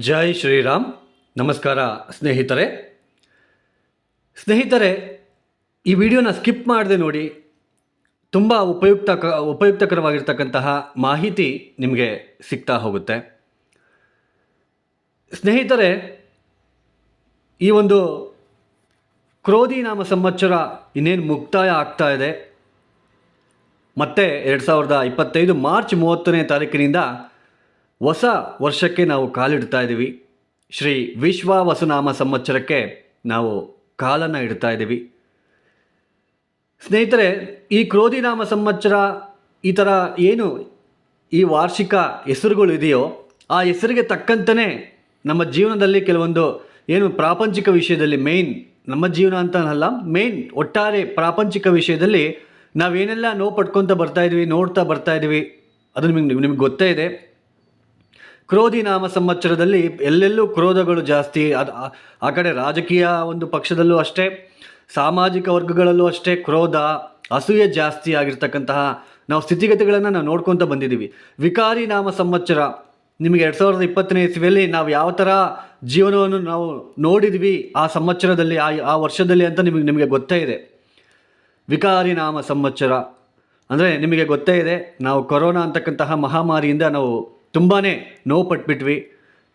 ಜೈ ಶ್ರೀರಾಮ್. ನಮಸ್ಕಾರ ಸ್ನೇಹಿತರೆ. ಸ್ನೇಹಿತರೆ, ಈ ವಿಡಿಯೋನ ಸ್ಕಿಪ್ ಮಾಡದೆ ನೋಡಿ. ತುಂಬ ಉಪಯುಕ್ತ ಉಪಯುಕ್ತಕರವಾಗಿರ್ತಕ್ಕಂತಹ ಮಾಹಿತಿ ನಿಮಗೆ ಸಿಗ್ತಾ ಹೋಗುತ್ತೆ. ಸ್ನೇಹಿತರೆ, ಈ ಒಂದು ಕ್ರೋಧಿ ನಾಮ ಸಂವತ್ಸರ ಇನ್ನೇನು ಮುಕ್ತಾಯ ಆಗ್ತಾ ಇದೆ. ಮತ್ತೆ ಎರಡು ಸಾವಿರದ ಇಪ್ಪತ್ತೈದು ಮಾರ್ಚ್ ಮೂವತ್ತನೇ ತಾರೀಕಿನಿಂದ ಹೊಸ ವರ್ಷಕ್ಕೆ ನಾವು ಕಾಲಿಡ್ತಾ ಇದ್ದೀವಿ. ಶ್ರೀ ವಿಶ್ವ ವಸುನಾಮ ಸಂವತ್ಸರಕ್ಕೆ ನಾವು ಕಾಲನ್ನು ಇಡ್ತಾ ಇದ್ದೀವಿ. ಸ್ನೇಹಿತರೆ, ಈ ಕ್ರೋಧಿನಾಮ ಸಂವತ್ಸರ ಈ ಥರ ಏನು ಈ ವಾರ್ಷಿಕ ಹೆಸರುಗಳು ಇದೆಯೋ, ಆ ಹೆಸರಿಗೆ ತಕ್ಕಂತನೇ ನಮ್ಮ ಜೀವನದಲ್ಲಿ ಕೆಲವೊಂದು ಏನು ಪ್ರಾಪಂಚಿಕ ವಿಷಯದಲ್ಲಿ ಮೇಯ್ನ್ ನಮ್ಮ ಜೀವನ ಅಂತ ಅಲ್ಲ ಮೇಯ್ನ್ ಒಟ್ಟಾರೆ ಪ್ರಾಪಂಚಿಕ ವಿಷಯದಲ್ಲಿ ನಾವೇನೆಲ್ಲ ನೋವು ಪಡ್ಕೊತ ಬರ್ತಾ ಇದ್ವಿ ನೋಡ್ತಾ ಬರ್ತಾ ಇದ್ವಿ ಅದು ನಿಮಗೆ ನಿಮಗೆ ಗೊತ್ತೇ ಇದೆ. ಕ್ರೋಧಿ ನಾಮ ಸಂವತ್ಸರದಲ್ಲಿ ಎಲ್ಲೆಲ್ಲೂ ಕ್ರೋಧಗಳು ಜಾಸ್ತಿ. ಅದು ಆ- ಕಡೆ ರಾಜಕೀಯ ಒಂದು ಪಕ್ಷದಲ್ಲೂ ಅಷ್ಟೇ, ಸಾಮಾಜಿಕ ವರ್ಗಗಳಲ್ಲೂ ಅಷ್ಟೇ ಕ್ರೋಧ, ಅಸೂಯೆ ಜಾಸ್ತಿ ಆಗಿರ್ತಕ್ಕಂತಹ ನಾವು ಸ್ಥಿತಿಗತಿಗಳನ್ನು ನಾವು ನೋಡ್ಕೊತ ಬಂದಿದ್ದೀವಿ. ವಿಕಾರಿ ನಾಮ ಸಂವತ್ಸರ, ನಿಮಗೆ ಎರಡು ಸಾವಿರದ ಇಪ್ಪತ್ತನೇ ಇಸ್ವಿಯಲ್ಲಿ ನಾವು ಯಾವ ಥರ ಜೀವನವನ್ನು ನಾವು ನೋಡಿದ್ವಿ ಆ ಸಂವತ್ಸರದಲ್ಲಿ, ಆ ಆ ವರ್ಷದಲ್ಲಿ ಅಂತ ನಿಮಗೆ ನಿಮಗೆ ಗೊತ್ತೇ ಇದೆ. ವಿಕಾರಿ ನಾಮ ಸಂವತ್ಸರ, ಅಂದರೆ ನಿಮಗೆ ಗೊತ್ತೇ ಇದೆ, ನಾವು ಕೊರೋನಾ ಅಂತಕ್ಕಂತಹ ಮಹಾಮಾರಿಯಿಂದ ನಾವು ತುಂಬಾ ನೋವು ಪಟ್ಬಿಟ್ವಿ,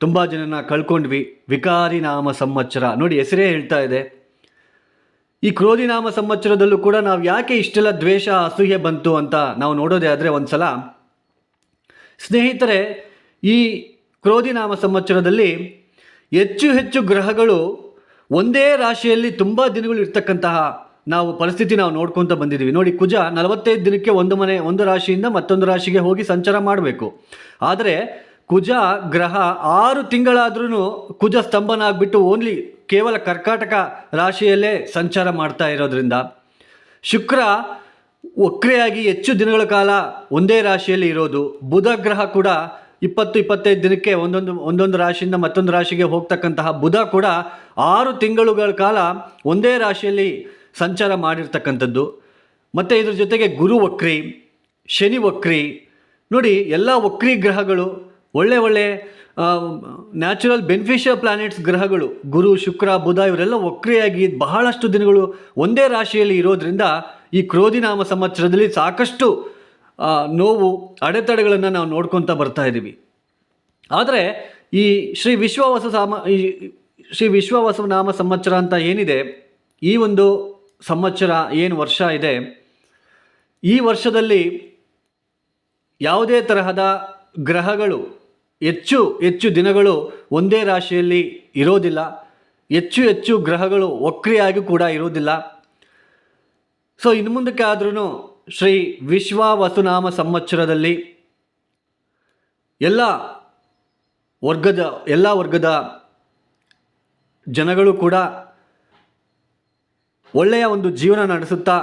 ತುಂಬ ಜನನ ಕಳ್ಕೊಂಡ್ವಿ. ವಿಕಾರಿ ನಾಮ ಸಂವತ್ಸರ. ನೋಡಿ, ಹೆಸರೇ ಹೇಳ್ತಾ ಇದೆ. ಈ ಕ್ರೋಧಿ ನಾಮ ಸಂವತ್ಸರದಲ್ಲೂ ಕೂಡ ನಾವು ಯಾಕೆ ಇಷ್ಟೆಲ್ಲ ದ್ವೇಷ, ಅಸೂಯೆ ಬಂತು ಅಂತ ನಾವು ನೋಡೋದೇ ಆದರೆ ಒಂದು ಸಲ ಸ್ನೇಹಿತರೆ, ಈ ಕ್ರೋಧಿ ನಾಮ ಸಂವತ್ಸರದಲ್ಲಿ ಹೆಚ್ಚು ಹೆಚ್ಚು ಗ್ರಹಗಳು ಒಂದೇ ರಾಶಿಯಲ್ಲಿ ತುಂಬ ದಿನಗಳು ಇರ್ತಕ್ಕಂತಹ ನಾವು ಪರಿಸ್ಥಿತಿ ನಾವು ನೋಡ್ಕೊತ ಬಂದಿದ್ದೀವಿ. ನೋಡಿ, ಕುಜ ನಲವತ್ತೈದು ದಿನಕ್ಕೆ ಒಂದು ಮನೆ, ಒಂದು ರಾಶಿಯಿಂದ ಮತ್ತೊಂದು ರಾಶಿಗೆ ಹೋಗಿ ಸಂಚಾರ ಮಾಡಬೇಕು. ಆದರೆ ಕುಜ ಗ್ರಹ ಆರು ತಿಂಗಳಾದ್ರೂ ಕುಜ ಸ್ತಂಭನ ಆಗಿಬಿಟ್ಟು ಓನ್ಲಿ ಕೇವಲ ಕರ್ಕಾಟಕ ರಾಶಿಯಲ್ಲೇ ಸಂಚಾರ ಮಾಡ್ತಾ ಇರೋದ್ರಿಂದ ಶುಕ್ರ ವಕ್ರೆಯಾಗಿ ಹೆಚ್ಚು ದಿನಗಳ ಕಾಲ ಒಂದೇ ರಾಶಿಯಲ್ಲಿ ಇರೋದು. ಬುಧ ಗ್ರಹ ಕೂಡ ಇಪ್ಪತ್ತು, ಇಪ್ಪತ್ತೈದು ದಿನಕ್ಕೆ ಒಂದೊಂದು ಒಂದೊಂದು ರಾಶಿಯಿಂದ ಮತ್ತೊಂದು ರಾಶಿಗೆ ಹೋಗ್ತಕ್ಕಂತಹ ಬುಧ ಕೂಡ ಆರು ತಿಂಗಳುಗಳ ಕಾಲ ಒಂದೇ ರಾಶಿಯಲ್ಲಿ ಸಂಚಾರ ಮಾಡಿರ್ತಕ್ಕಂಥದ್ದು. ಮತ್ತು ಇದ್ರ ಜೊತೆಗೆ ಗುರು ವಕ್ರಿ, ಶನಿ ವಕ್ರಿ, ನೋಡಿ ಎಲ್ಲ ವಕ್ರಿ ಗ್ರಹಗಳು, ಒಳ್ಳೆ ಒಳ್ಳೆ ನ್ಯಾಚುರಲ್ ಬೆನಿಫಿಷಿಯಲ್ ಪ್ಲಾನೆಟ್ಸ್ ಗ್ರಹಗಳು, ಗುರು, ಶುಕ್ರ, ಬುಧ ಇವರೆಲ್ಲ ವಕ್ರಿಯಾಗಿ ಬಹಳಷ್ಟು ದಿನಗಳು ಒಂದೇ ರಾಶಿಯಲ್ಲಿ ಇರೋದ್ರಿಂದ ಈ ಕ್ರೋಧಿನಾಮ ಸಂವತ್ಸರದಲ್ಲಿ ಸಾಕಷ್ಟು ನೋವು, ಅಡೆತಡೆಗಳನ್ನು ನಾವು ನೋಡ್ಕೊತಾ ಬರ್ತಾ ಇದ್ದೀವಿ ಆದರೆ ಈ ಶ್ರೀ ವಿಶ್ವವಾಸ ಸಾಮ, ಈ ಶ್ರೀ ವಿಶ್ವವಾಸ ನಾಮ ಸಂವತ್ಸರ ಅಂತ ಏನಿದೆ, ಈ ಒಂದು ಸಂವತ್ಸರ ಏನು ವರ್ಷ ಇದೆ, ಈ ವರ್ಷದಲ್ಲಿ ಯಾವುದೇ ತರಹದ ಗ್ರಹಗಳು ಹೆಚ್ಚು ಹೆಚ್ಚು ದಿನಗಳು ಒಂದೇ ರಾಶಿಯಲ್ಲಿ ಇರೋದಿಲ್ಲ. ಹೆಚ್ಚು ಹೆಚ್ಚು ಗ್ರಹಗಳು ವಕ್ರಿಯಾಗಿ ಕೂಡ ಇರೋದಿಲ್ಲ. ಸೊ ಇನ್ನು ಮುಂದಕ್ಕೆ ಆದ್ರೂ ಶ್ರೀ ವಿಶ್ವ ವಸುನಾಮ ಸಂವತ್ಸರದಲ್ಲಿ ಎಲ್ಲ ವರ್ಗದ ಎಲ್ಲ ವರ್ಗದ ಜನಗಳು ಕೂಡ ಒಳ್ಳೆಯ ಒಂದು ಜೀವನ ನಡೆಸುತ್ತಾ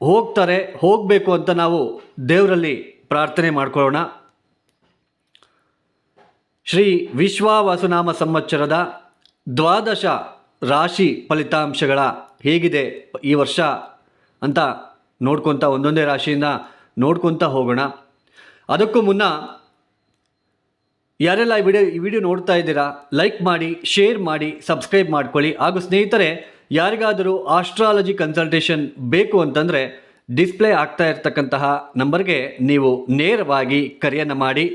ಹೋಗ್ತಾರೆ, ಹೋಗಬೇಕು ಅಂತ ನಾವು ದೇವರಲ್ಲಿ ಪ್ರಾರ್ಥನೆ ಮಾಡಿಕೊಳ್ಳೋಣ. ಶ್ರೀ ವಿಶ್ವ ವಸುನಾಮ ಸಂವತ್ಸರದ ದ್ವಾದಶ ರಾಶಿ ಫಲಿತಾಂಶಗಳ ಹೇಗಿದೆ ಈ ವರ್ಷ ಅಂತ ನೋಡ್ಕೊತ ಒಂದೊಂದೇ ರಾಶಿಯಿಂದ ನೋಡ್ಕೊತ ಹೋಗೋಣ. ಅದಕ್ಕೂ ಮುನ್ನ ಯಾರೆಲ್ಲ ಈ ವಿಡಿಯೋ ಈ ವಿಡಿಯೋ ನೋಡ್ತಾ ಇದ್ದೀರಾ, ಲೈಕ್ ಮಾಡಿ, ಶೇರ್ ಮಾಡಿ, ಸಬ್ಸ್ಕ್ರೈಬ್ ಮಾಡ್ಕೊಳ್ಳಿ. ಹಾಗೂ ಸ್ನೇಹಿತರೆ ಯಾರಿಗಾದರೂ ಆಸ್ಟ್ರಾಲಜಿ ಕನ್ಸಲ್ಟೇಷನ್ ಬೇಕು ಅಂತಂದರೆ ಡಿಸ್ಪ್ಲೇ ಆಗ್ತಾ ಇರ್ತಕ್ಕಂತಹ ನಂಬರ್ಗೆ ನೀವು ನೇರವಾಗಿ ಕರೆಯನ್ನು ಮಾಡಿ.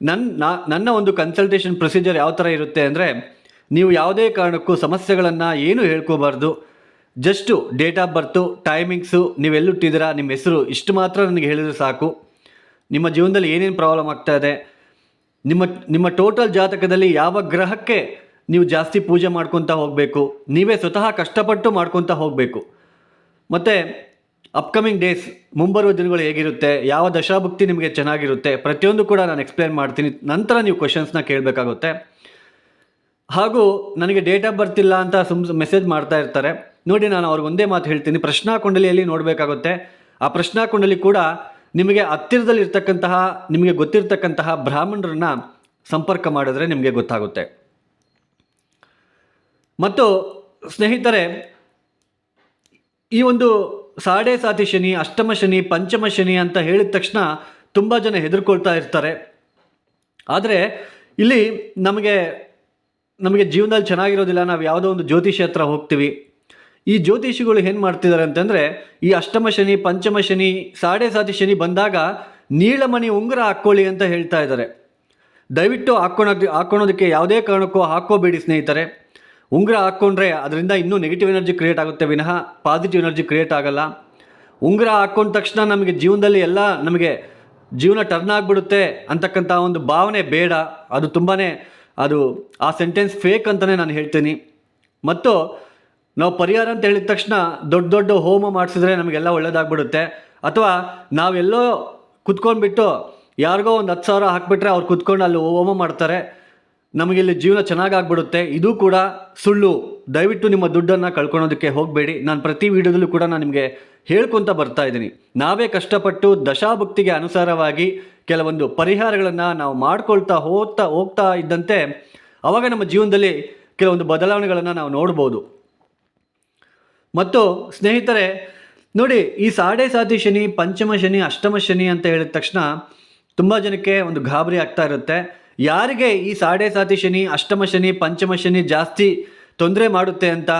ನನ್ನ ನನ್ನ ಒಂದು ಕನ್ಸಲ್ಟೇಷನ್ ಪ್ರೊಸೀಜರ್ ಯಾವ ಥರ ಇರುತ್ತೆ ಅಂದರೆ ನೀವು ಯಾವುದೇ ಕಾರಣಕ್ಕೂ ಸಮಸ್ಯೆಗಳನ್ನು ಏನು ಹೇಳ್ಕೋಬಾರ್ದು. Just date of birth timings ನೀವೆಲ್ಲುಟ್ಟಿದ್ದೀರಾ ನಿಮ್ಮ ಹೆಸರು ಇಷ್ಟು ಮಾತ್ರ ನನಗೆ ಹೇಳಿದರೆ ಸಾಕು. ನಿಮ್ಮ ಜೀವನದಲ್ಲಿ ಏನೇನು ಪ್ರಾಬ್ಲಮ್ ಆಗ್ತಾ ಇದೆ? ನಿಮ್ಮ ನಿಮ್ಮ ಟೋಟಲ್ ಜಾತಕದಲ್ಲಿ ಯಾವ ಗ್ರಹಕ್ಕೆ ನೀವು ಜಾಸ್ತಿ ಪೂಜೆ ಮಾಡ್ಕೊತಾ ಹೋಗಬೇಕು, ನೀವೇ ಸ್ವತಃ ಕಷ್ಟಪಟ್ಟು ಮಾಡ್ಕೊತ ಹೋಗಬೇಕು. ಮತ್ತು ಅಪ್ಕಮಿಂಗ್ ಡೇಸ್ ಮುಂಬರುವ ದಿನಗಳು ಹೇಗಿರುತ್ತೆ, ಯಾವ ದಶಾಭುಕ್ತಿ ನಿಮಗೆ ಚೆನ್ನಾಗಿರುತ್ತೆ, ಪ್ರತಿಯೊಂದು ಕೂಡ ನಾನು ಎಕ್ಸ್ಪ್ಲೇನ್ ಮಾಡ್ತೀನಿ. ನಂತರ ನೀವು ಕ್ವಶನ್ಸ್ನ ಕೇಳಬೇಕಾಗುತ್ತೆ. ಹಾಗೂ ನನಗೆ ಡೇಟ್ ಆಫ್ ಬರ್ತ್ ಅಂತ ಸುಮ್ ಮೆಸೇಜ್ ಮಾಡ್ತಾ ಇರ್ತಾರೆ. ನೋಡಿ ನಾನು ಅವ್ರಿಗೆ ಒಂದೇ ಮಾತು ಹೇಳ್ತೀನಿ. ಪ್ರಶ್ನಾ ಕುಂಡಲಿಯಲ್ಲಿ ನೋಡಬೇಕಾಗುತ್ತೆ. ಆ ಪ್ರಶ್ನಾ ಕುಂಡಲಿ ಕೂಡ ನಿಮಗೆ ಹತ್ತಿರದಲ್ಲಿರ್ತಕ್ಕಂತಹ, ನಿಮಗೆ ಗೊತ್ತಿರ್ತಕ್ಕಂತಹ ಬ್ರಾಹ್ಮಣರನ್ನ ಸಂಪರ್ಕ ಮಾಡಿದ್ರೆ ನಿಮಗೆ ಗೊತ್ತಾಗುತ್ತೆ. ಮತ್ತು ಸ್ನೇಹಿತರೆ, ಈ ಒಂದು ಸಾಡೆ ಸಾತಿ ಶನಿ, ಅಷ್ಟಮ ಶನಿ, ಪಂಚಮ ಶನಿ ಅಂತ ಹೇಳಿದ ತಕ್ಷಣ ತುಂಬ ಜನ ಹೆದರ್ಕೊಳ್ತಾ ಇರ್ತಾರೆ. ಆದರೆ ಇಲ್ಲಿ ನಮಗೆ ನಮಗೆ ಜೀವನದಲ್ಲಿ ಚೆನ್ನಾಗಿರೋದಿಲ್ಲ, ನಾವು ಯಾವುದೋ ಒಂದು ಜ್ಯೋತಿಷ್ಯ ಹತ್ರ ಹೋಗ್ತೀವಿ. ಈ ಜ್ಯೋತಿಷಿಗಳು ಏನು ಮಾಡ್ತಿದ್ದಾರೆ ಅಂತಂದರೆ, ಈ ಅಷ್ಟಮ ಶನಿ, ಪಂಚಮ ಶನಿ, ಸಾಡೆ ಸಾತಿ ಶನಿ ಬಂದಾಗ ನೀಳಮಣಿ ಉಂಗುರ ಹಾಕ್ಕೊಳ್ಳಿ ಅಂತ ಹೇಳ್ತಾ ಇದ್ದಾರೆ. ದಯವಿಟ್ಟು ಹಾಕ್ಕೊಳೋದು, ಹಾಕ್ಕೊಳೋದಕ್ಕೆ ಯಾವುದೇ ಕಾರಣಕ್ಕೂ ಹಾಕ್ಕೋಬೇಡಿ ಸ್ನೇಹಿತರೆ. ಉಂಗುರ ಹಾಕ್ಕೊಂಡ್ರೆ ಅದರಿಂದ ಇನ್ನೂ ನೆಗೆಟಿವ್ ಎನರ್ಜಿ ಕ್ರಿಯೇಟ್ ಆಗುತ್ತೆ ವಿನಃ ಪಾಸಿಟಿವ್ ಎನರ್ಜಿ ಕ್ರಿಯೇಟ್ ಆಗಲ್ಲ. ಉಂಗುರ ಹಾಕ್ಕೊಂಡ ತಕ್ಷಣ ನಮಗೆ ಜೀವನದಲ್ಲಿ ಎಲ್ಲ ನಮಗೆ ಜೀವನ ಟರ್ನ್ ಆಗಿಬಿಡುತ್ತೆ ಅಂತಕ್ಕಂಥ ಒಂದು ಭಾವನೆ ಬೇಡ. ಅದು ತುಂಬಾ ಅದು ಆ ಸೆಂಟೆನ್ಸ್ ಫೇಕ್ ಅಂತಲೇ ನಾನು ಹೇಳ್ತೀನಿ. ಮತ್ತು ನಾವು ಪರಿಹಾರ ಅಂತ ಹೇಳಿದ ತಕ್ಷಣ ದೊಡ್ಡ ದೊಡ್ಡ ಹೋಮ ಮಾಡಿಸಿದ್ರೆ ನಮಗೆಲ್ಲ ಒಳ್ಳೇದಾಗ್ಬಿಡುತ್ತೆ. ಅಥವಾ ನಾವೆಲ್ಲೋ ಕುತ್ಕೊಂಡ್ಬಿಟ್ಟು ಯಾರಿಗೋ ಒಂದು ಹತ್ತು ಸಾವಿರ ಹಾಕ್ಬಿಟ್ರೆ ಅವ್ರು ಕುತ್ಕೊಂಡು ಅಲ್ಲಿ ಹೋಮ ಮಾಡ್ತಾರೆ. ನಮಗಿಲ್ಲಿ ಜೀವನ ಚೆನ್ನಾಗಾಗ್ಬಿಡುತ್ತೆ. ಇದು ಕೂಡ ಸುಳ್ಳು. ದಯವಿಟ್ಟು ನಿಮ್ಮ ದುಡ್ಡನ್ನು ಕಳ್ಕೊಳೋದಕ್ಕೆ ಹೋಗಬೇಡಿ. ನಾನು ಪ್ರತಿ ವಿಡಿಯೋದಲ್ಲೂ ಕೂಡ ನಾನು ನಿಮಗೆ ಹೇಳ್ಕೊತ ಬರ್ತಾ ಇದ್ದೀನಿ. ನಾವೇ ಕಷ್ಟಪಟ್ಟು ದಶಾಭಕ್ತಿಗೆ ಅನುಸಾರವಾಗಿ ಕೆಲವೊಂದು ಪರಿಹಾರಗಳನ್ನು ನಾವು ಮಾಡ್ಕೊಳ್ತಾ ಹೋಗ್ತಾ ಹೋಗ್ತಾ ಇದ್ದಂತೆ ಅವಾಗ ನಮ್ಮ ಜೀವನದಲ್ಲಿ ಕೆಲವೊಂದು ಬದಲಾವಣೆಗಳನ್ನು ನಾವು ನೋಡ್ಬೋದು. ಮತ್ತು ಸ್ನೇಹಿತರೆ, ನೋಡಿ, ಈ ಸಾಡೆ ಸಾತಿ ಶನಿ, ಪಂಚಮ ಶನಿ, ಅಷ್ಟಮ ಶನಿ ಅಂತ ಹೇಳಿದ ತಕ್ಷಣ ತುಂಬ ಜನಕ್ಕೆ ಒಂದು ಗಾಬರಿ ಆಗ್ತಾ ಇರುತ್ತೆ. ಯಾರಿಗೆ ಈ ಸಾಡೆ ಸಾತಿ ಶನಿ, ಅಷ್ಟಮ ಶನಿ, ಪಂಚಮ ಶನಿ ಜಾಸ್ತಿ ತೊಂದರೆ ಮಾಡುತ್ತೆ ಅಂತ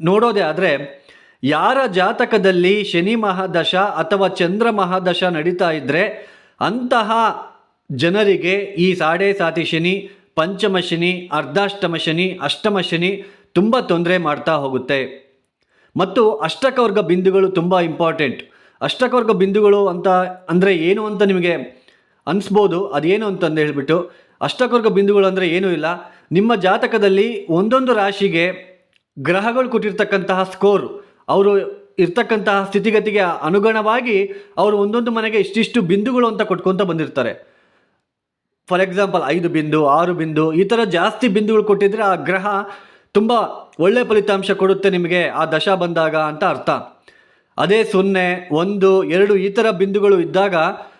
ನೋಡೋದೇ ಆದರೆ ಯಾರ ಜಾತಕದಲ್ಲಿ ಶನಿ ಮಹಾದಶ ಅಥವಾ ಚಂದ್ರ ಮಹಾದಶ ನಡೀತಾ ಇದ್ದರೆ ಅಂತಹ ಜನರಿಗೆ ಈ ಸಾಡೆ ಸಾತಿ ಶನಿ, ಪಂಚಮ ಶನಿ, ಅರ್ಧಾಷ್ಟಮ ಶನಿ, ಅಷ್ಟಮ ಶನಿ ತುಂಬ ತೊಂದರೆ ಮಾಡ್ತಾ ಹೋಗುತ್ತೆ. ಮತ್ತು ಅಷ್ಟಕವರ್ಗ ಬಿಂದುಗಳು ತುಂಬ ಇಂಪಾರ್ಟೆಂಟ್ ಅಷ್ಟಕವರ್ಗ ಬಿಂದುಗಳು ಅಂತ ಅಂದರೆ ಏನು ಅಂತ ನಿಮಗೆ ಅನಿಸ್ಬೋದು, ಅದೇನು ಅಂತಂದು ಹೇಳಿಬಿಟ್ಟು, ಅಷ್ಟಕರ್ಗ ಬಿಂದುಗಳು ಅಂದರೆ ಏನೂ ಇಲ್ಲ. ನಿಮ್ಮ ಜಾತಕದಲ್ಲಿ ಒಂದೊಂದು ರಾಶಿಗೆ ಗ್ರಹಗಳು ಕೊಟ್ಟಿರ್ತಕ್ಕಂತಹ ಸ್ಕೋರ್ ಅವರು ಇರ್ತಕ್ಕಂತಹ ಸ್ಥಿತಿಗತಿಗೆ ಅನುಗುಣವಾಗಿ ಅವರು ಒಂದೊಂದು ಮನೆಗೆ ಇಷ್ಟಿಷ್ಟು ಬಿಂದುಗಳು ಅಂತ ಕೊಟ್ಕೊತ ಬಂದಿರ್ತಾರೆ. ಫಾರ್ ಎಕ್ಸಾಂಪಲ್ ಐದು ಬಿಂದು, ಆರು ಬಿಂದು, ಈ ಥರ ಜಾಸ್ತಿ ಬಿಂದುಗಳು ಕೊಟ್ಟಿದ್ರೆ ಆ ಗ್ರಹ ತುಂಬ ಒಳ್ಳೆ ಫಲಿತಾಂಶ ಕೊಡುತ್ತೆ ನಿಮಗೆ, ಆ ದಶ ಬಂದಾಗ ಅಂತ ಅರ್ಥ. ಅದೇ ಸೊನ್ನೆ, ಒಂದು, ಎರಡು ಈ ಥರ ಬಿಂದುಗಳು ಇದ್ದಾಗ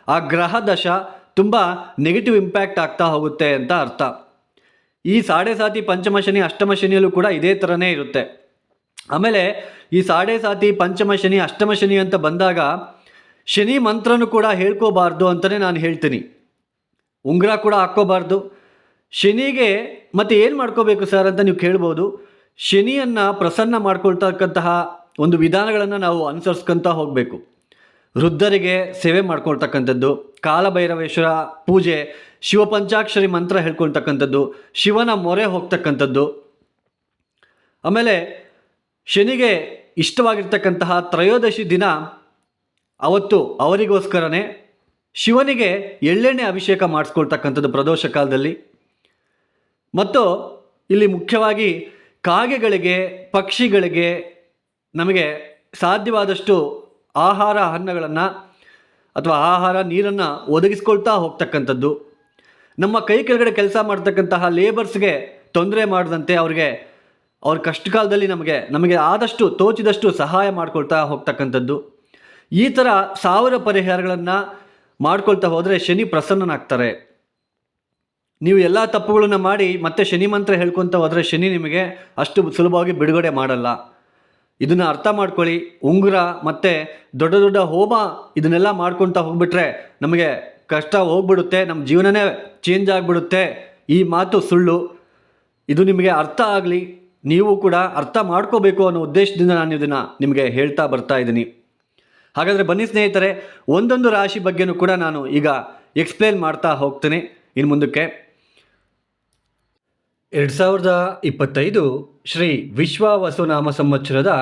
ಆ ಗ್ರಹ ದಶ ತುಂಬ ನೆಗೆಟಿವ್ ಇಂಪ್ಯಾಕ್ಟ್ ಆಗ್ತಾ ಹೋಗುತ್ತೆ ಅಂತ ಅರ್ಥ. ಈ ಸಾಡೆ ಸಾತಿ ಪಂಚಮ ಶನಿ ಅಷ್ಟಮ ಶನಿಯಲ್ಲೂ ಕೂಡ ಇದೇ ಥರನೇ ಇರುತ್ತೆ. ಆಮೇಲೆ ಈ ಸಾಡೆ ಸಾತಿ ಪಂಚಮ ಶನಿ ಅಷ್ಟಮ ಶನಿ ಅಂತ ಬಂದಾಗ ಶನಿ ಮಂತ್ರನೂ ಕೂಡ ಹೇಳ್ಕೋಬಾರ್ದು ಅಂತಲೇ ನಾನು ಹೇಳ್ತೀನಿ. ಉಂಗುರ ಕೂಡ ಹಾಕ್ಕೋಬಾರ್ದು. ಶನಿಗೆ ಮತ್ತೆ ಏನು ಮಾಡ್ಕೋಬೇಕು ಸರ್ ಅಂತ ನೀವು ಕೇಳ್ಬೋದು. ಶನಿಯನ್ನು ಪ್ರಸನ್ನ ಮಾಡ್ಕೊಳ್ತಕ್ಕಂತಹ ಒಂದು ವಿಧಾನಗಳನ್ನು ನಾವು ಅನುಸರಿಸ್ಕೊಂತ ಹೋಗಬೇಕು. ವೃದ್ಧರಿಗೆ ಸೇವೆ ಮಾಡ್ಕೊಳ್ತಕ್ಕಂಥದ್ದು, ಕಾಲಭೈರವೇಶ್ವರ ಪೂಜೆ, ಶಿವಪಂಚಾಕ್ಷರಿ ಮಂತ್ರ ಹೇಳ್ಕೊಳ್ತಕ್ಕಂಥದ್ದು, ಶಿವನ ಮೊರೆ ಹೋಗ್ತಕ್ಕಂಥದ್ದು. ಆಮೇಲೆ ಶನಿಗೆ ಇಷ್ಟವಾಗಿರ್ತಕ್ಕಂತಹ ತ್ರಯೋದಶಿ ದಿನ ಅವತ್ತು ಅವರಿಗೋಸ್ಕರನೇ ಶಿವನಿಗೆ ಎಳ್ಳೆಣ್ಣೆ ಅಭಿಷೇಕ ಮಾಡಿಸ್ಕೊಳ್ತಕ್ಕಂಥದ್ದು ಪ್ರದೋಷ ಕಾಲದಲ್ಲಿ. ಮತ್ತು ಇಲ್ಲಿ ಮುಖ್ಯವಾಗಿ ಕಾಗೆಗಳಿಗೆ, ಪಕ್ಷಿಗಳಿಗೆ ನಮಗೆ ಸಾಧ್ಯವಾದಷ್ಟು ಆಹಾರ ಅನ್ನಗಳನ್ನು ಅಥವಾ ಆಹಾರ ನೀರನ್ನು ಒದಗಿಸ್ಕೊಳ್ತಾ ಹೋಗ್ತಕ್ಕಂಥದ್ದು. ನಮ್ಮ ಕೈ ಕೆಳಗಡೆ ಕೆಲಸ ಮಾಡ್ತಕ್ಕಂತಹ ಲೇಬರ್ಸ್ಗೆ ತೊಂದರೆ ಮಾಡದಂತೆ ಅವ್ರಿಗೆ ಅವ್ರ ಕಷ್ಟ ಕಾಲದಲ್ಲಿ ನಮಗೆ ನಮಗೆ ಆದಷ್ಟು ತೋಚಿದಷ್ಟು ಸಹಾಯ ಮಾಡ್ಕೊಳ್ತಾ ಹೋಗ್ತಕ್ಕಂಥದ್ದು. ಈ ಥರ ಸಾವಿರ ಪರಿಹಾರಗಳನ್ನು ಮಾಡ್ಕೊಳ್ತಾ ಹೋದರೆ ಶನಿ ಪ್ರಸನ್ನನಾಗ್ತಾರೆ. ನೀವು ಎಲ್ಲ ತಪ್ಪುಗಳನ್ನು ಮಾಡಿ ಮತ್ತೆ ಶನಿ ಮಂತ್ರ ಹೇಳ್ಕೊತ ಹೋದರೆ ಶನಿ ನಿಮಗೆ ಅಷ್ಟು ಸುಲಭವಾಗಿ ಬಿಡುಗಡೆ ಮಾಡಲ್ಲ. ಇದನ್ನು ಅರ್ಥ ಮಾಡ್ಕೊಳ್ಳಿ. ಉಂಗುರ ಮತ್ತು ದೊಡ್ಡ ದೊಡ್ಡ ಹೋಮ ಇದನ್ನೆಲ್ಲ ಮಾಡ್ಕೊತಾ ಹೋಗ್ಬಿಟ್ರೆ ನಮಗೆ ಕಷ್ಟ ಹೋಗ್ಬಿಡುತ್ತೆ ನಮ್ಮ ಜೀವನನೇ ಚೇಂಜ್ ಆಗಿಬಿಡುತ್ತೆ. ಈ ಮಾತು ಸುಳ್ಳು. ಇದು ನಿಮಗೆ ಅರ್ಥ ಆಗಲಿ. ನೀವು ಕೂಡ ಅರ್ಥ ಮಾಡ್ಕೋಬೇಕು ಅನ್ನೋ ಉದ್ದೇಶದಿಂದ ನಾನು ಇದನ್ನು ನಿಮಗೆ ಹೇಳ್ತಾ ಬರ್ತಾ ಇದ್ದೀನಿ. ಹಾಗಾದರೆ ಬನ್ನಿ ಸ್ನೇಹಿತರೆ, ಒಂದೊಂದು ರಾಶಿ ಬಗ್ಗೆನೂ ಕೂಡ ನಾನು ಈಗ ಎಕ್ಸ್ಪ್ಲೇನ್ ಮಾಡ್ತಾ ಹೋಗ್ತೀನಿ. ಇನ್ನು ಮುಂದಕ್ಕೆ ಎರಡು ಸಾವಿರದ ಇಪ್ಪತ್ತೈದು ಶ್ರೀ ವಿಶ್ವ ವಸುನಾಮ ಸಂವತ್ಸರದ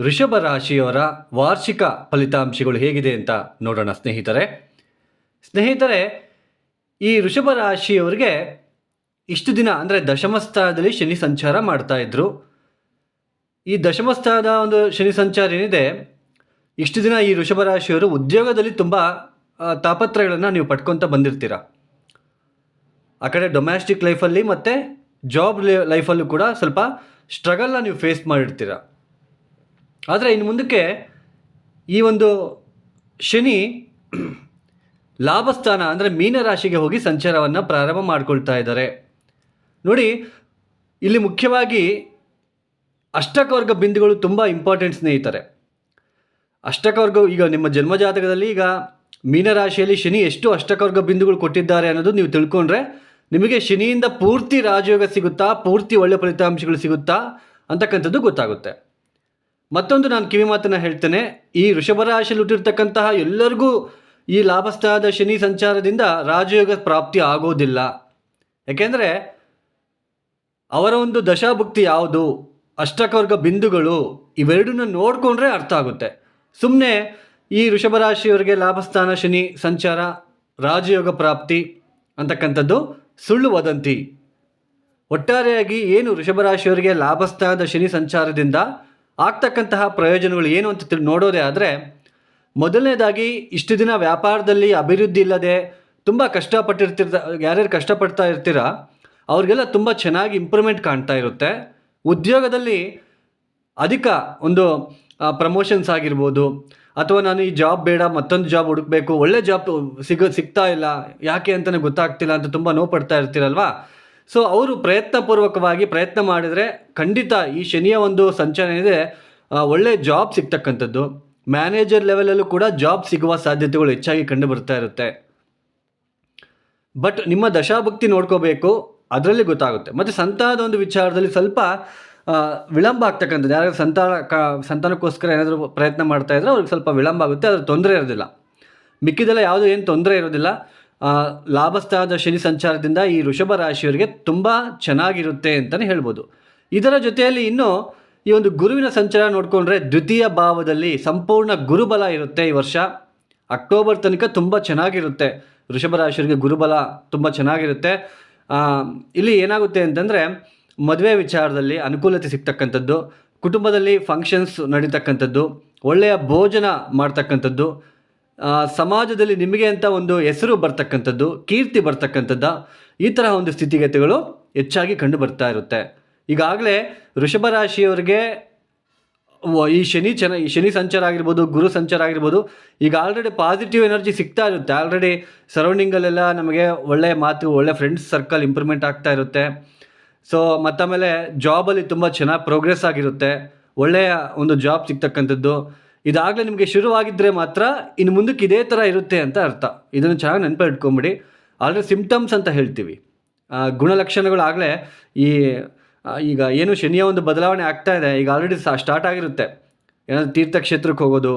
ಋಷಭ ರಾಶಿಯವರ ವಾರ್ಷಿಕ ಫಲಿತಾಂಶಗಳು ಹೇಗಿದೆ ಅಂತ ನೋಡೋಣ ಸ್ನೇಹಿತರೆ. ಸ್ನೇಹಿತರೆ, ಈ ಋಷಭ ರಾಶಿಯವರಿಗೆ ಇಷ್ಟು ದಿನ ಅಂದರೆ ದಶಮಸ್ಥಾನದಲ್ಲಿ ಶನಿ ಸಂಚಾರ ಮಾಡ್ತಾ ಇದ್ರು. ಈ ದಶಮಸ್ಥಾನದ ಒಂದು ಶನಿ ಸಂಚಾರ ಏನಿದೆ, ಇಷ್ಟು ದಿನ ಈ ಋಷಭ ರಾಶಿಯವರು ಉದ್ಯೋಗದಲ್ಲಿ ತುಂಬ ತಾಪತ್ರಗಳನ್ನು ನೀವು ಪಡ್ಕೊತ ಬಂದಿರ್ತೀರ. ಆ ಕಡೆ ಡೊಮ್ಯಾಸ್ಟಿಕ್ ಲೈಫಲ್ಲಿ ಮತ್ತು ಜಾಬ್ ಲೈಫಲ್ಲೂ ಕೂಡ ಸ್ವಲ್ಪ ಸ್ಟ್ರಗಲ್ನ ನೀವು ಫೇಸ್ ಮಾಡಿರ್ತೀರ. ಆದರೆ ಇನ್ನು ಮುಂದಕ್ಕೆ ಈ ಒಂದು ಶನಿ ಲಾಭಸ್ಥಾನ ಅಂದರೆ ಮೀನರಾಶಿಗೆ ಹೋಗಿ ಸಂಚಾರವನ್ನು ಪ್ರಾರಂಭ ಮಾಡ್ಕೊಳ್ತಾ ಇದ್ದಾರೆ. ನೋಡಿ, ಇಲ್ಲಿ ಮುಖ್ಯವಾಗಿ ಅಷ್ಟಕವರ್ಗ ಬಿಂದುಗಳು ತುಂಬ ಇಂಪಾರ್ಟೆಂಟ್ ಸ್ನೇಹಿತರೆ. ಅಷ್ಟಕವರ್ಗ ಈಗ ನಿಮ್ಮ ಜನ್ಮಜಾತಕದಲ್ಲಿ ಈಗ ಮೀನರಾಶಿಯಲ್ಲಿ ಶನಿ ಎಷ್ಟು ಅಷ್ಟಕವರ್ಗ ಬಿಂದುಗಳು ಕೊಟ್ಟಿದ್ದಾರೆ ಅನ್ನೋದು ನೀವು ತಿಳ್ಕೊಂಡ್ರೆ ನಿಮಗೆ ಶನಿಯಿಂದ ಪೂರ್ತಿ ರಾಜಯೋಗ ಸಿಗುತ್ತಾ, ಪೂರ್ತಿ ಒಳ್ಳೆ ಫಲಿತಾಂಶಗಳು ಸಿಗುತ್ತಾ ಅಂತಕ್ಕಂಥದ್ದು ಗೊತ್ತಾಗುತ್ತೆ. ಮತ್ತೊಂದು ನಾನು ಕಿವಿ ಮಾತನ್ನು ಹೇಳ್ತೇನೆ, ಈ ವೃಷಭ ರಾಶಿಯಲ್ಲಿ ಹುಟ್ಟಿರ್ತಕ್ಕಂತಹ ಎಲ್ಲರಿಗೂ ಈ ಲಾಭಸ್ಥಾನದ ಶನಿ ಸಂಚಾರದಿಂದ ರಾಜಯೋಗ ಪ್ರಾಪ್ತಿ ಆಗೋದಿಲ್ಲ. ಯಾಕೆಂದರೆ ಅವರ ಒಂದು ದಶಾಭುಕ್ತಿ ಯಾವುದು, ಅಷ್ಟಕವರ್ಗ ಬಿಂದುಗಳು ಇವೆರಡನ್ನ ನೋಡಿಕೊಂಡ್ರೆ ಅರ್ಥ ಆಗುತ್ತೆ. ಸುಮ್ಮನೆ ಈ ವೃಷಭ ರಾಶಿಯವರಿಗೆ ಲಾಭಸ್ಥಾನ ಶನಿ ಸಂಚಾರ, ರಾಜಯೋಗ ಪ್ರಾಪ್ತಿ ಅಂತಕ್ಕಂಥದ್ದು ಸುಳ್ಳು ವದಂತಿ. ಒಟ್ಟಾರೆಯಾಗಿ ಏನು ಋಷಭರಾಶಿಯವರಿಗೆ ಲಾಭಸ್ಥಾನದ ಶನಿ ಸಂಚಾರದಿಂದ ಆಗ್ತಕ್ಕಂತಹ ಪ್ರಯೋಜನಗಳು ಏನು ಅಂತ ತಿಳಿ ನೋಡೋದೇ ಆದರೆ, ಮೊದಲನೇದಾಗಿ ಇಷ್ಟು ದಿನ ವ್ಯಾಪಾರದಲ್ಲಿ ಅಭಿವೃದ್ಧಿ ಇಲ್ಲದೆ ತುಂಬ ಕಷ್ಟಪಟ್ಟಿರ್ತಿರ್ತ ಯಾರ್ಯಾರು ಕಷ್ಟಪಡ್ತಾ ಇರ್ತೀರ, ಅವ್ರಿಗೆಲ್ಲ ತುಂಬ ಚೆನ್ನಾಗಿ ಇಂಪ್ರೂವ್ಮೆಂಟ್ ಕಾಣ್ತಾ ಇರುತ್ತೆ. ಉದ್ಯೋಗದಲ್ಲಿ ಅಧಿಕ ಒಂದು ಪ್ರಮೋಷನ್ಸ್ ಆಗಿರ್ಬೋದು ಅಥವಾ ನಾನು ಈ ಜಾಬ್ ಬೇಡ, ಮತ್ತೊಂದು ಜಾಬ್ ಹುಡುಕ್ಬೇಕು, ಒಳ್ಳೆ ಜಾಬ್ ಸಿಗ, ಸಿಗ್ತಾ ಇಲ್ಲ, ಯಾಕೆ ಅಂತಲೇ ಗೊತ್ತಾಗ್ತಿಲ್ಲ ಅಂತ ತುಂಬ ನೋವು ಪಡ್ತಾ ಇರ್ತೀರಲ್ವಾ? ಸೊ ಅವರು ಪ್ರಯತ್ನಪೂರ್ವಕವಾಗಿ ಪ್ರಯತ್ನ ಮಾಡಿದರೆ ಖಂಡಿತ ಈ ಶನಿಯ ಒಂದು ಸಂಚಾರ ಇದೆ. ಒಳ್ಳೆ ಜಾಬ್ ಸಿಗ್ತಕ್ಕಂಥದ್ದು. ಮ್ಯಾನೇಜರ್ ಲೆವೆಲಲ್ಲೂ ಕೂಡ ಜಾಬ್ ಸಿಗುವ ಸಾಧ್ಯತೆಗಳು ಹೆಚ್ಚಾಗಿ ಕಂಡು ಬರ್ತಾ ಇರುತ್ತೆ. ಬಟ್ ನಿಮ್ಮ ದಶಾಭಕ್ತಿ ನೋಡ್ಕೋಬೇಕು, ಅದರಲ್ಲಿ ಗೊತ್ತಾಗುತ್ತೆ. ಮತ್ತು ಸಂತಾನದ ಒಂದು ವಿಚಾರದಲ್ಲಿ ಸ್ವಲ್ಪ ವಿಳಂಬ ಆಗ್ತಕ್ಕಂಥದ್ದು. ಯಾರು ಸಂತಾನ ಕ, ಸಂತಾನಕ್ಕೋಸ್ಕರ ಏನಾದರೂ ಪ್ರಯತ್ನ ಮಾಡ್ತಾ ಇದ್ದರೆ ಅವ್ರಿಗೆ ಸ್ವಲ್ಪ ವಿಳಂಬ ಆಗುತ್ತೆ. ಅದ್ರ ತೊಂದರೆ ಇರೋದಿಲ್ಲ. ಮಿಕ್ಕಿದೆಲ್ಲ ಯಾವುದೂ ಏನು ತೊಂದರೆ ಇರೋದಿಲ್ಲ. ಲಾಭಸ್ಥಾನದ ಶನಿ ಸಂಚಾರದಿಂದ ಈ ಋಷಭ ರಾಶಿಯವರಿಗೆ ತುಂಬ ಚೆನ್ನಾಗಿರುತ್ತೆ ಅಂತಲೇ ಹೇಳ್ಬೋದು. ಇದರ ಜೊತೆಯಲ್ಲಿ ಇನ್ನು ಈ ಒಂದು ಗುರುವಿನ ಸಂಚಾರ ನೋಡಿಕೊಂಡ್ರೆ ದ್ವಿತೀಯ ಭಾವದಲ್ಲಿ ಸಂಪೂರ್ಣ ಗುರುಬಲ ಇರುತ್ತೆ ಈ ವರ್ಷ. ಅಕ್ಟೋಬರ್ ತನಕ ತುಂಬ ಚೆನ್ನಾಗಿರುತ್ತೆ. ಋಷಭ ರಾಶಿಯವರಿಗೆ ಗುರುಬಲ ತುಂಬ ಚೆನ್ನಾಗಿರುತ್ತೆ. ಇಲ್ಲಿ ಏನಾಗುತ್ತೆ ಅಂತಂದರೆ ಮದುವೆ ವಿಚಾರದಲ್ಲಿ ಅನುಕೂಲತೆ ಸಿಗ್ತಕ್ಕಂಥದ್ದು, ಕುಟುಂಬದಲ್ಲಿ ಫಂಕ್ಷನ್ಸ್ ನಡೀತಕ್ಕಂಥದ್ದು, ಒಳ್ಳೆಯ ಭೋಜನ ಮಾಡ್ತಕ್ಕಂಥದ್ದು ಸಮಾಜದಲ್ಲಿ ನಿಮಗೆ ಅಂತ ಒಂದು ಹೆಸರು ಬರ್ತಕ್ಕಂಥದ್ದು, ಕೀರ್ತಿ ಬರ್ತಕ್ಕಂಥದ್ದು, ಈ ತರಹ ಒಂದು ಸ್ಥಿತಿಗತಿಗಳು ಹೆಚ್ಚಾಗಿ ಕಂಡು ಬರ್ತಾ ಇರುತ್ತೆ. ಈಗಾಗಲೇ ವೃಷಭ ರಾಶಿಯವರಿಗೆ ಈ ಶನಿ ಚೆನ್ನ ಈ ಶನಿ ಸಂಚಾರ ಆಗಿರ್ಬೋದು, ಗುರು ಸಂಚಾರ ಆಗಿರ್ಬೋದು, ಈಗ ಆಲ್ರೆಡಿ ಪಾಸಿಟಿವ್ ಎನರ್ಜಿ ಸಿಗ್ತಾ ಇರುತ್ತೆ. ಆಲ್ರೆಡಿ ಸರೌಂಡಿಂಗಲ್ಲೆಲ್ಲ ನಮಗೆ ಒಳ್ಳೆಯ ಮಾತು, ಒಳ್ಳೆ ಫ್ರೆಂಡ್ಸ್ ಸರ್ಕಲ್ ಇಂಪ್ರೂವ್ಮೆಂಟ್ ಆಗ್ತಾ ಇರುತ್ತೆ. ಸೊ ಮತ್ತಾಮೇಲೆ ಜಾಬಲ್ಲಿ ತುಂಬ ಚೆನ್ನಾಗಿ ಪ್ರೋಗ್ರೆಸ್ ಆಗಿರುತ್ತೆ. ಒಳ್ಳೆಯ ಒಂದು ಜಾಬ್ ಸಿಗ್ತಕ್ಕಂಥದ್ದು. ಇದಾಗಲೇ ನಿಮಗೆ ಶುರುವಾಗಿದ್ದರೆ ಮಾತ್ರ ಇನ್ನು ಮುಂದಕ್ಕೆ ಇದೇ ಥರ ಇರುತ್ತೆ ಅಂತ ಅರ್ಥ. ಇದನ್ನು ಚೆನ್ನಾಗಿ ನೆನಪಲ್ಲಿ ಇಟ್ಕೊಂಬಿಡಿ ಆಲ್ರೆಡಿ ಸಿಂಪ್ಟಮ್ಸ್ ಅಂತ ಹೇಳ್ತೀವಿ. ಗುಣಲಕ್ಷಣಗಳಾಗಲೇ ಈ ಈಗ ಏನು ಶನಿಯ ಒಂದು ಬದಲಾವಣೆ ಆಗ್ತಾ ಇದೆ. ಈಗ ಆಲ್ರೆಡಿ ಸ್ಟಾರ್ಟ್ ಆಗಿರುತ್ತೆ. ಏನಾದರೂ ತೀರ್ಥಕ್ಷೇತ್ರಕ್ಕೆ ಹೋಗೋದು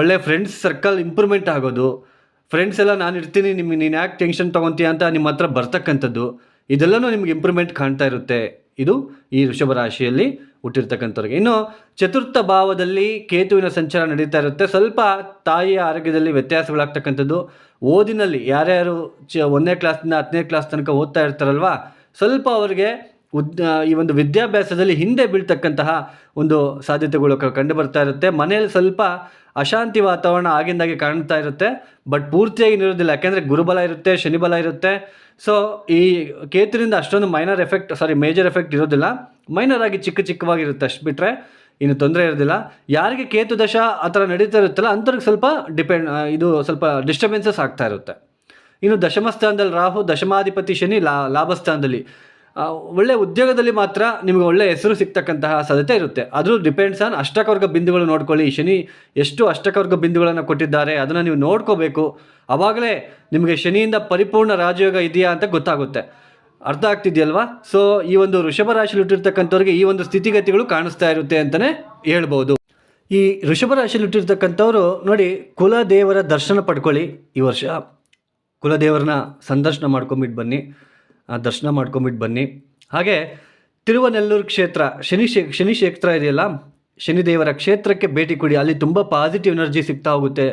ಒಳ್ಳೆ ಫ್ರೆಂಡ್ಸ್ ಸರ್ಕಲ್ ಇಂಪ್ರೂವ್ಮೆಂಟ್ ಆಗೋದು. ಫ್ರೆಂಡ್ಸ್ ಎಲ್ಲ ನಾನು ಇರ್ತೀನಿ ನಿಮಗೆ ನೀನು ಯಾಕೆ ಟೆನ್ಷನ್ ತೊಗೊತೀಯ ಅಂತ ನಿಮ್ಮ ಹತ್ರ ಬರ್ತಕ್ಕಂಥದ್ದು. ಇದೆಲ್ಲನೂ ನಿಮ್ಗೆ ಇಂಪ್ರೂವ್ಮೆಂಟ್ ಕಾಣ್ತಾ ಇರುತ್ತೆ. ಇದು ಈ ವೃಷಭ ರಾಶಿಯಲ್ಲಿ ಹುಟ್ಟಿರ್ತಕ್ಕಂಥವ್ರಿಗೆ. ಇನ್ನು ಚತುರ್ಥ ಭಾವದಲ್ಲಿ ಕೇತುವಿನ ಸಂಚಾರ ನಡೀತಾ ಇರುತ್ತೆ. ಸ್ವಲ್ಪ ತಾಯಿಯ ಆರೋಗ್ಯದಲ್ಲಿ ವ್ಯತ್ಯಾಸಗಳಾಗ್ತಕ್ಕಂಥದ್ದು. ಓದಿನಲ್ಲಿ ಯಾರ್ಯಾರು ಚ ಒಂದನೇ ಕ್ಲಾಸ್ನಿಂದ ಹತ್ತನೇ ಕ್ಲಾಸ್ ತನಕ ಓದ್ತಾ ಇರ್ತಾರಲ್ವ, ಸ್ವಲ್ಪ ಅವರಿಗೆ ಉದ್ ಈ ಒಂದು ವಿದ್ಯಾಭ್ಯಾಸದಲ್ಲಿ ಹಿಂದೆ ಬೀಳ್ತಕ್ಕಂತಹ ಒಂದು ಸಾಧ್ಯತೆಗಳು ಕಂಡು ಬರ್ತಾ ಇರುತ್ತೆ. ಮನೆಯಲ್ಲಿ ಸ್ವಲ್ಪ ಅಶಾಂತಿ ವಾತಾವರಣ ಆಗಿಂದಾಗೆ ಕಾಣ್ತಾ ಇರುತ್ತೆ. ಬಟ್ ಪೂರ್ತಿಯಾಗಿ ನಿರೋದಿಲ್ಲ ಯಾಕೆಂದರೆ ಗುರುಬಲ ಇರುತ್ತೆ ಶನಿಬಲ ಇರುತ್ತೆ. ಸೊ ಈ ಕೇತುವಿನಿಂದ ಅಷ್ಟೊಂದು minor effect sorry major effect ಇರೋದಿಲ್ಲ. ಮೈನರ್ ಆಗಿ ಚಿಕ್ಕ ಚಿಕ್ಕವಾಗಿರುತ್ತೆ ಅಷ್ಟು ಬಿಟ್ಟರೆ ಇನ್ನು ತೊಂದರೆ ಇರೋದಿಲ್ಲ. ಯಾರಿಗೆ ಕೇತು ದಶ ಆ ಥರ ನಡೀತಾ ಇರುತ್ತಲ್ಲ, ಅಂಥವ್ರಿಗೆ ಸ್ವಲ್ಪ ಡಿಪೆಂಡ್ ಇದು ಸ್ವಲ್ಪ ಡಿಸ್ಟರ್ಬೆನ್ಸಸ್ ಆಗ್ತಾ ಇರುತ್ತೆ. ಇನ್ನು ದಶಮ ಸ್ಥಾನದಲ್ಲಿ ರಾಹು, ದಶಮಾಧಿಪತಿ ಶನಿ, ಲಾ ಲಾಭಸ್ಥಾನದಲ್ಲಿ ಒಳ್ಳೆ ಉದ್ಯೋಗದಲ್ಲಿ ಮಾತ್ರ ನಿಮಗೆ ಒಳ್ಳೆ ಹೆಸರು ಸಿಗ್ತಕ್ಕಂತಹ ಸಾಧ್ಯತೆ ಇರುತ್ತೆ. ಅದು ಡಿಪೆಂಡ್ಸ್ ಆನ್ ಅಷ್ಟಕವರ್ಗ ಬಿಂದುಗಳು ನೋಡ್ಕೊಳ್ಳಿ. ಶನಿ ಎಷ್ಟು ಅಷ್ಟಕವರ್ಗ ಬಿಂದುಗಳನ್ನು ಕೊಟ್ಟಿದ್ದಾರೆ, ಅದನ್ನು ನೀವು ನೋಡ್ಕೋಬೇಕು. ಆವಾಗಲೇ ನಿಮಗೆ ಶನಿಯಿಂದ ಪರಿಪೂರ್ಣ ರಾಜಯೋಗ ಇದೆಯಾ ಅಂತ ಗೊತ್ತಾಗುತ್ತೆ. ಅರ್ಥ ಆಗ್ತಿದೆಯಲ್ವಾ? ಸೊ ಈ ಒಂದು ಋಷಭ ರಾಶಿಯಲ್ಲಿ ಹುಟ್ಟಿರ್ತಕ್ಕಂಥವ್ರಿಗೆ ಈ ಒಂದು ಸ್ಥಿತಿಗತಿಗಳು ಕಾಣಿಸ್ತಾ ಇರುತ್ತೆ ಅಂತಲೇ ಹೇಳ್ಬೋದು. ಈ ಋಷಭ ರಾಶಿಯಲ್ಲಿ ಹುಟ್ಟಿರ್ತಕ್ಕಂಥವ್ರು ನೋಡಿ, ಕುಲದೇವರ ದರ್ಶನ ಪಡ್ಕೊಳ್ಳಿ ಈ ವರ್ಷ. ಕುಲದೇವರನ್ನ ಸಂದರ್ಶನ ಮಾಡ್ಕೊಂಬಿಟ್ಟು ಬನ್ನಿ. ದರ್ಶನ ಮಾಡ್ಕೊಂಬಿಟ್ಟು ಬನ್ನಿ. ಹಾಗೆ ತಿರುವನೆಲ್ಲೂರು ಕ್ಷೇತ್ರ, ಶನಿ ಶನಿ ಕ್ಷೇತ್ರ ಇದೆಯಲ್ಲ, ಶನಿದೇವರ ಕ್ಷೇತ್ರಕ್ಕೆ ಭೇಟಿ ಕೊಡಿ. ಅಲ್ಲಿ ತುಂಬ ಪಾಸಿಟಿವ್ ಎನರ್ಜಿ ಸಿಗ್ತಾ ಹೋಗುತ್ತೆ.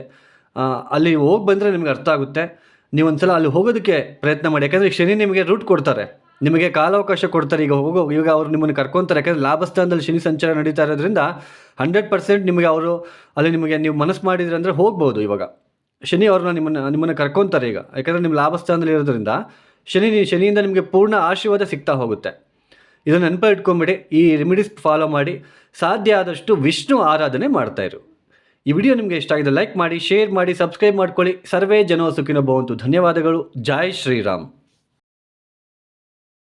ಅಲ್ಲಿ ಹೋಗಿ ಬಂದರೆ ನಿಮಗೆ ಅರ್ಥ ಆಗುತ್ತೆ. ನೀವು ಒಂದ್ಸಲ ಅಲ್ಲಿ ಹೋಗೋದಕ್ಕೆ ಪ್ರಯತ್ನ ಮಾಡಿ. ಯಾಕಂದರೆ ಶನಿ ನಿಮಗೆ ರೂಟ್ ಕೊಡ್ತಾರೆ. ನಿಮಗೆ ಕಾಲಾವಕಾಶ ಕೊಡ್ತಾರೆ. ಈಗ ಹೋಗೋ, ಈಗ ಅವರು ನಿಮ್ಮನ್ನು ಕರ್ಕೊತಾರೆ. ಯಾಕಂದರೆ ಲಾಭಸ್ಥಾನದಲ್ಲಿ ಶನಿ ಸಂಚಾರ ನಡೀತಾ ಇರೋದ್ರಿಂದ ಹಂಡ್ರೆಡ್ ಪರ್ಸೆಂಟ್ ನಿಮಗೆ ಅವರು, ಅಲ್ಲಿ ನಿಮಗೆ ನೀವು ಮನಸ್ಸು ಮಾಡಿದ್ರೆ ಅಂದರೆ ಹೋಗ್ಬೋದು ಇವಾಗ. ಶನಿ ಅವ್ರನ್ನ ನಿಮ್ಮನ್ನು ನಿಮ್ಮನ್ನು ಕರ್ಕೊತಾರೆ ಈಗ. ಯಾಕಂದರೆ ನಿಮ್ಮ ಲಾಭಸ್ಥಾನದಲ್ಲಿ ಇರೋದ್ರಿಂದ ಶನಿ ಶನಿಯಿಂದ ನಿಮಗೆ ಪೂರ್ಣ ಆಶೀರ್ವಾದ ಸಿಗ್ತಾ ಹೋಗುತ್ತೆ. ಇದನ್ನು ನೆನಪ ಇಟ್ಕೊಂಬಿಡಿ ಈ ರೆಮಿಡೀಸ್ ಫಾಲೋ ಮಾಡಿ, ಸಾಧ್ಯ ಆದಷ್ಟು ವಿಷ್ಣು ಆರಾಧನೆ ಮಾಡ್ತಾ ಇರು. ಈ ವಿಡಿಯೋ ನಿಮಗೆ ಇಷ್ಟ ಆಗಿದೆ ಲೈಕ್ ಮಾಡಿ ಶೇರ್ ಮಾಡಿ ಸಬ್ಸ್ಕ್ರೈಬ್ ಮಾಡ್ಕೊಳ್ಳಿ. ಸರ್ವೇ ಜನೋ ಸುಖಿನೋ ಭವಂತು. ಧನ್ಯವಾದಗಳು. ಜೈ ಶ್ರೀರಾಮ್.